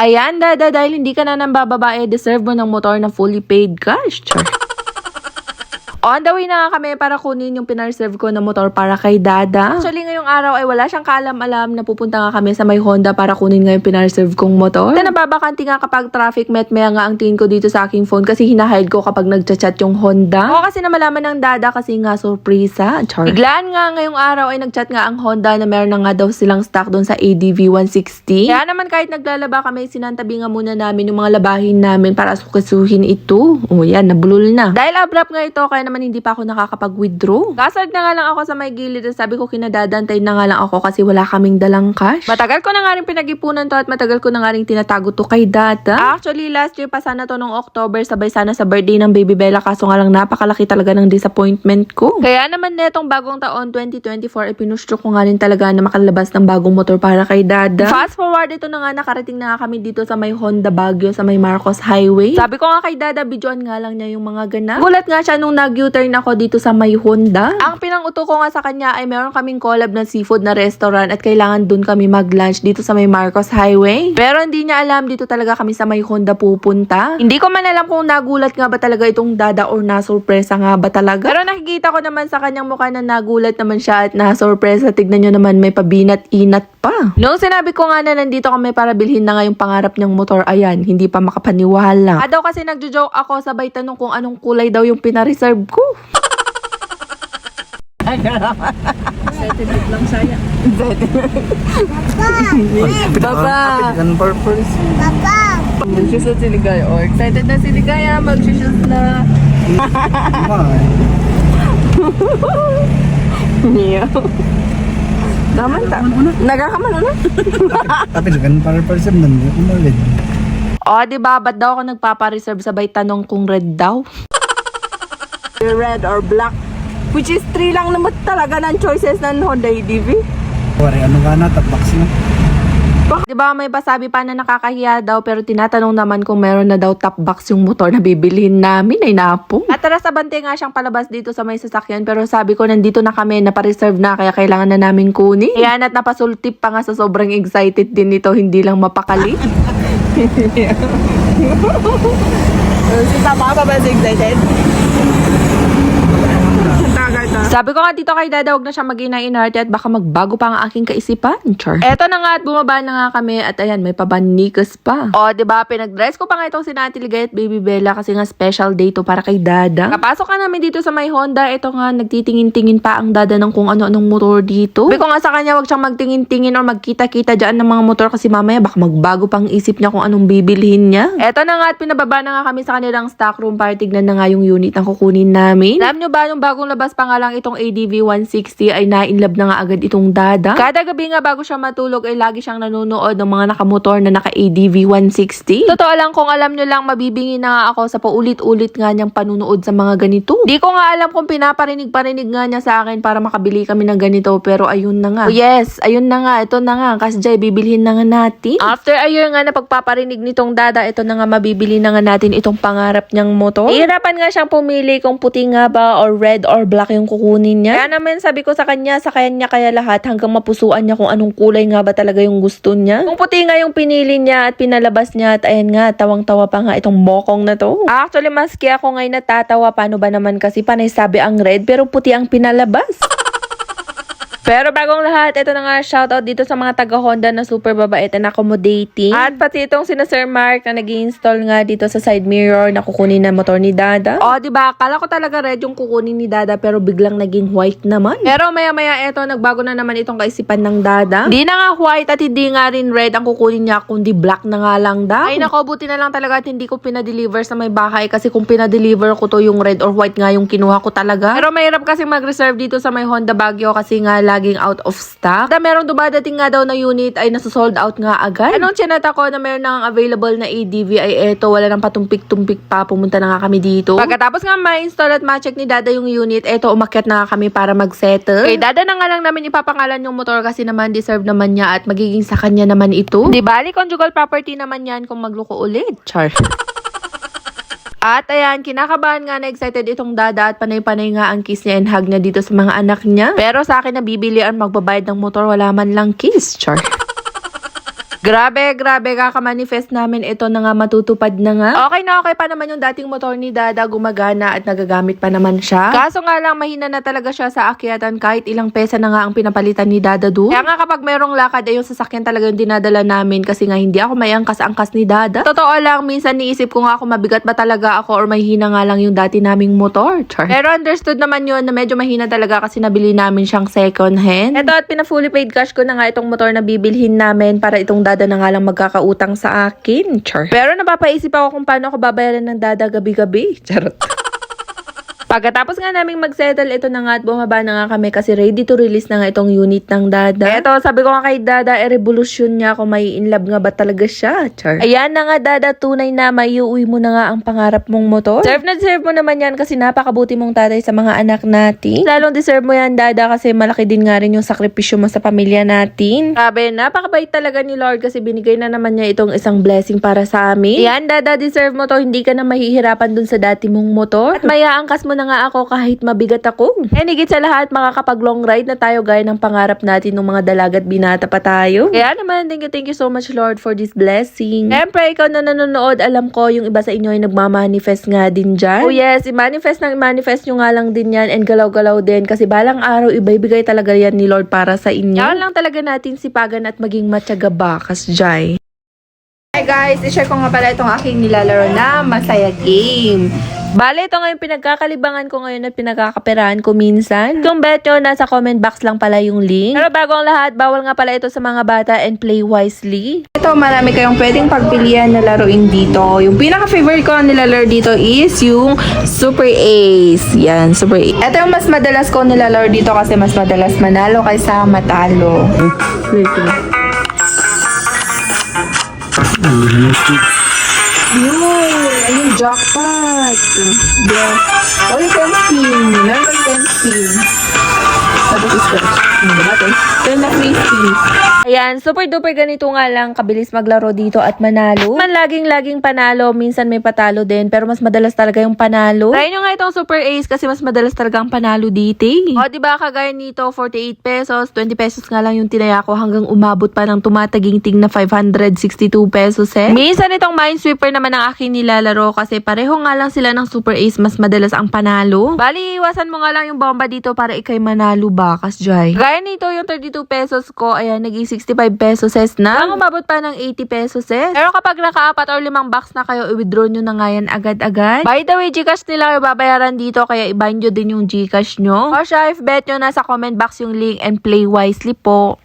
Ayan, dada, dahil hindi ka na nang bababae, deserve mo ng motor na fully paid cash. Char. On the way na kami para kunin yung pinarserve ko na motor para kay Dada. Actually, ngayong araw ay wala siyang kaalam-alam na pupunta nga kami sa may Honda para kunin nga yung pinarserve kong motor. Ito nababakanti nga kapag traffic met maya nga ang tingin ko dito sa aking phone kasi hinahide ko kapag nagchat-chat yung Honda. Oo kasi na malaman ng Dada kasi nga surpresa. Char. Biglaan nga ngayong araw ay nagchat nga ang Honda na meron na nga daw silang stock doon sa ADV 160. Kaya naman kahit naglalaba kami, sinantabi nga muna namin yung mga labahin namin para sukasuhin ito. O yan, nabulol na. Dahil abrupt nga ito, kaya naman hindi pa ako nakakapag-withdraw. Kasad na nga lang ako sa may gilid at sabi ko kinadadantay na nga lang ako kasi wala kaming dalang cash. Matagal ko na nga rin pinag-ipunan to at matagal ko na nga rin tinatago to kay data. Actually, last year pa sana to nung October, sabay sana sa birthday ng Baby Bella kaso nga lang napakalaki talaga ng disappointment ko. Kaya naman netong bagong taon 2024 ay pinusto ko nga rin talaga na makalabas ng bagong motor para kay dada. Fast forward ito na nga nakarating na nga kami dito sa may Honda Baguio sa may Marcos Highway. Sabi ko nga kay dada, videoan nga lang niya yung mga ganap. Gulat nga siya nung nag-U-turn ako dito sa may Honda. Ang pinanguto ko nga sa kanya ay meron kaming collab na seafood na restaurant at kailangan dun kami mag-lunch dito sa may Marcos Highway. Pero hindi niya alam dito talaga kami sa may Honda pupunta. Hindi ko man alam kung nagulat nga ba talaga itong dada or nasurpresa nga ba talaga. Pero nakikita ko naman sa kanyang mukha na nagulat naman siya at nasurpresa. Tignan nyo naman may pabinat-inat pa. Noong sinabi ko nga na nandito kami para bilhin na nga yung pangarap niyang motor, ayan, hindi pa makapaniwala. Ah, daw kasi nagjo-joke ako sabay tanong kung anong kulay daw yung pinareserve ko. Baba! Gan purpose. Mag-shoot si Ligaya. Oh, excited na si Ligaya. Mag-shoot na. Niyo. Naman ta. Nagakaman na. Tapi gan purpose man di ko malid. O, oh, di ba? Ba't daw ako nagpapareserve sabay tanong kung red daw? Red or black? Which is three lang naman talaga ng choices ng Honda EDV. Wari ano ka na tabox na. Di ba may pasabi pa na nakakahiya daw pero tinatanong naman kung meron na daw top box yung motor na bibilhin namin ay napo. At tara sa bante nga siyang palabas dito sa may sasakyan pero sabi ko nandito na kami napareserve na kaya kailangan na namin kunin. Ayan at napasultip pa nga sa sobrang excited din nito hindi lang mapakali. si Tama pa ba excited? Sabi ko nga dito kay Dada, huwag na siya mag-ina-inarte at baka magbago pa ang aking kaisipan. Char. Eto na nga at bumaba na nga kami at ayan, may pabanikas pa. O, di ba pinag-dress ko pa nga itong si Nati Ligay at Baby Bella kasi nga special day to para kay Dada. Kapasok ka namin dito sa may Honda, ito nga nagtitingin-tingin pa ang Dada ng kung ano-anong motor dito. Sabi ko nga sa kanya, huwag siyang magtingin-tingin or magkita-kita dyan ng mga motor kasi mamaya baka magbago pang isip niya kung anong bibilhin niya. Eto na nga at pinababa na nga kami sa kanilang stock room para tignan na nga yung unit na kukunin namin. Alam nyo ba, nung bagong labas pa nga lang itong ADV 160 ay na-inlove na nga agad itong dada. Kada gabi nga bago siya matulog ay lagi siyang nanonood ng mga nakamotor na naka ADV 160. Totoo lang kung alam nyo lang mabibingi na nga ako sa paulit-ulit nga niyang panunood sa mga ganito. Di ko nga alam kung pinaparinig-parinig nga niya sa akin para makabili kami ng ganito pero ayun na nga. Oh yes, ayun na nga, ito na nga. Kasjay, bibilhin na nga natin. After a year nga na pagpaparinig nitong dada, ito na nga mabibili na nga natin itong pangarap niyang motor. Ihirapan nga siyang pumili kung puti nga ba or red or black yung kukunin niya. Kaya naman sabi ko sa kanya, sa kanya kaya lahat hanggang mapusuan niya kung anong kulay nga ba talaga yung gusto niya. Kung puti nga yung pinili niya at pinalabas niya at ayan nga, tawang-tawa pa nga itong bokong na to. Actually, maski ako ngayon natatawa, paano ba naman kasi panay sabi ang red pero puti ang pinalabas. Pero bagong lahat, ito na nga shoutout dito sa mga taga Honda na super babait and accommodating. At pati itong sina Sir Mark na nag install nga dito sa side mirror na kukunin na motor ni Dada. O, di ba? Kala ko talaga red yung kukunin ni Dada pero biglang naging white naman. Pero maya-maya eto, nagbago na naman itong kaisipan ng Dada. Hindi na nga white at hindi nga rin red ang kukunin niya kundi black na nga lang daw. Ay nako, buti na lang talaga at hindi ko pinadeliver sa may bahay kasi kung pinadeliver ko to yung red or white nga yung kinuha ko talaga. Pero mahirap kasi mag-reserve dito sa may Honda Baguio kasi nga laging out of stock. Da meron dumadating nga daw na unit ay nasa-sold out nga agad. Anong chinata ko na meron nang available na ADV ay eto, wala nang patumpik-tumpik pa, pumunta na nga kami dito. Pagkatapos nga ma-install at ma-check ni Dada yung unit, eto umakyat na nga kami para mag-settle. Kay Dada na nga lang namin ipapangalan yung motor kasi naman deserve naman niya at magiging sa kanya naman ito. Di bali, conjugal property naman yan kung magluko ulit. Char. At ayan, kinakabahan nga na excited itong dada at panay-panay nga ang kiss niya and hug niya dito sa mga anak niya. Pero sa akin na bibili ang magbabayad ng motor, wala man lang kiss. Char. Grabe, grabe, kaka-manifest namin ito na nga matutupad na nga. Okay na okay pa naman yung dating motor ni Dada, gumagana at nagagamit pa naman siya. Kaso nga lang, mahina na talaga siya sa akyatan kahit ilang pesa na nga ang pinapalitan ni Dada doon. Kaya nga kapag merong lakad, ay yung sasakyan talaga yung dinadala namin kasi nga hindi ako may angkas-angkas ni Dada. Totoo lang, minsan niisip ko nga kung mabigat ba talaga ako or mahina nga lang yung dati naming motor. Char. Pero understood naman yun na medyo mahina talaga kasi nabili namin siyang second hand. Ito at pina-fully paid cash ko na nga itong motor na bibilhin namin para itong Dada na nga lang magkakautang sa akin. Char. Pero napapaisip ako kung paano ako babayaran ng Dada gabi-gabi. Charot. Pagkatapos nga naming mag-settle, ito na nga at bumaba na nga kami kasi ready to release na nga itong unit ng Dada. Eto, sabi ko nga kay Dada, e revolusyon niya kung may in love nga ba talaga siya. Char. Ayan na nga Dada, tunay na maiuwi mo na nga ang pangarap mong motor. Deserve na deserve mo naman yan kasi napakabuti mong tatay sa mga anak natin. Lalong deserve mo yan Dada kasi malaki din nga rin yung sakripisyo mo sa pamilya natin. Sabi, napakabait talaga ni Lord kasi binigay na naman niya itong isang blessing para sa amin. Yan Dada, deserve mo to. Hindi ka na mahihirapan dun sa dati mong motor. At mayaangkas mo na nga ako kahit mabigat ako. And higit sa lahat, makakapag long ride na tayo gaya ng pangarap natin ng mga dalagat binata pa tayo. Kaya naman, thank you, thank you so much Lord for this blessing. Siyempre, ikaw na nanonood, alam ko yung iba sa inyo ay nagmamanifest nga din dyan. Oh yes, i-manifest na i-manifest nyo nga lang din yan and galaw-galaw din kasi balang araw, ibibigay talaga yan ni Lord para sa inyo. Kaya lang talaga natin sipagan at maging matyaga bakas, Jai. Hi guys, i-share ko nga pala itong aking nilalaro na Masaya Game. Bale, ito nga yung pinagkakalibangan ko ngayon at pinagkakaperahan ko minsan. Kung bet nyo, nasa comment box lang pala yung link. Pero bago ang lahat, bawal nga pala ito sa mga bata and play wisely. Ito, marami kayong pwedeng pagpilian na laruin dito. Yung pinaka-favorite ko na nilalaro dito is yung Super Ace. Yan, Super Ace. Ito yung mas madalas ko nilalaro dito kasi mas madalas manalo kaysa matalo. Wait, wait. Yun! Ayun, jackpot! Yeah. Oh, kang can spin. Sabi ko scratch. Hmm, na. Ayan, super duper ganito nga lang kabilis maglaro dito at manalo. Man laging-laging panalo, minsan may patalo din, pero mas madalas talaga yung panalo. Try nyo nga itong Super Ace kasi mas madalas talaga ang panalo dito. eh. O, di ba kagaya nito, 48 pesos, 20 pesos nga lang yung tinaya ko hanggang umabot pa ng tumataging-ting na 562 pesos eh. Minsan itong Minesweeper naman ang aking nilalaro kasi pareho nga lang sila ng Super Ace, mas madalas ang panalo. Bali, iwasan mo nga lang yung bomba dito para ikay manalo bakas, Jai. Gaya nito, yung 32 pesos ko, ayan, naging 65 pesos es na. Ang umabot pa ng 80 pesos es. Pero kapag nakaapat or limang box na kayo, i-withdraw nyo na nga yan agad-agad. By the way, Gcash nila yung babayaran dito, kaya nyo din yung Gcash nyo. O siya, if bet nyo, nasa comment box yung link and play wisely po.